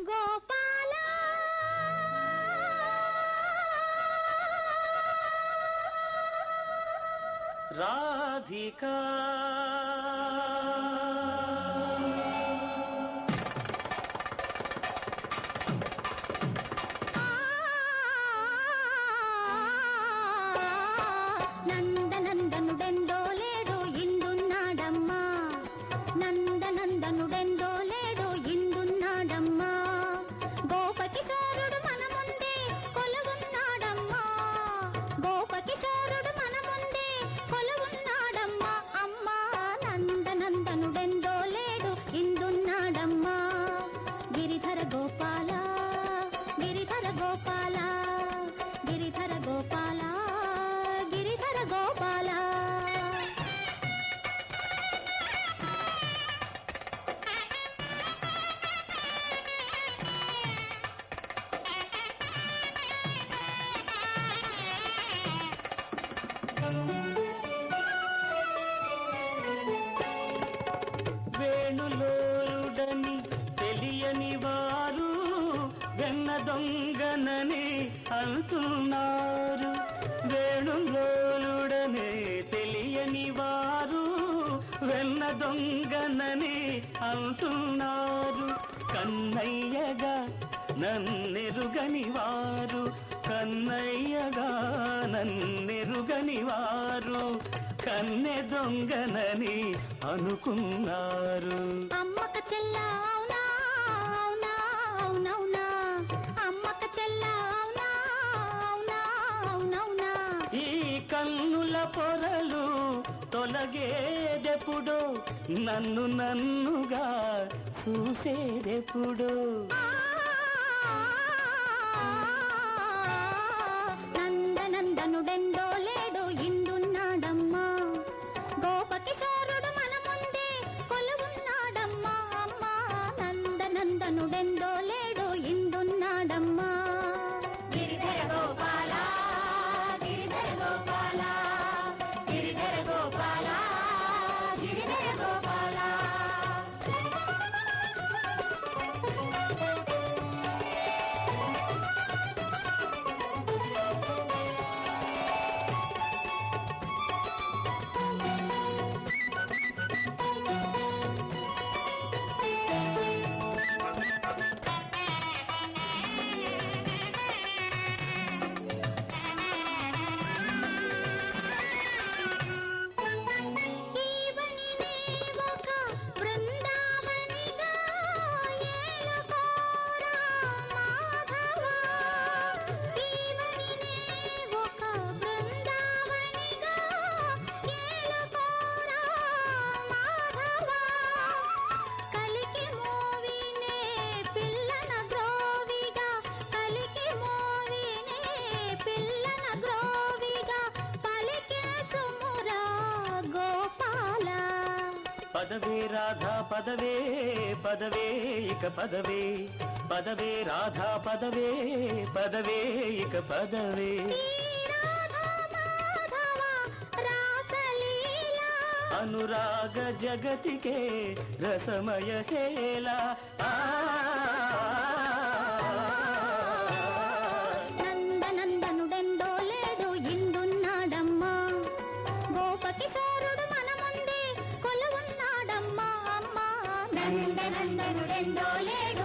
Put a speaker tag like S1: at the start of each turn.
S1: गोपाला। राधिका। అంటున్నారు వేణులోలుడనే తెలియని వారు వెన్న దొంగనని అంటున్నారు. కన్నయ్యగా నన్నెరుగని వారు కన్నయ్యగా నన్నెరుగని వారు కన్నె దొంగనని అనుకున్నారు.
S2: అమ్మక చెల్లా
S1: తొలగేదెప్పుడు? నన్ను నన్నుగా చూసేదెప్పుడు? పదవే రాధా పదవే పదవే ఇక పదవే. పదవే రాధా పదవే పదవే ఇక పదవే. అనురాగ జగతికే రసమయ హేలా నందనుడెండోలేడు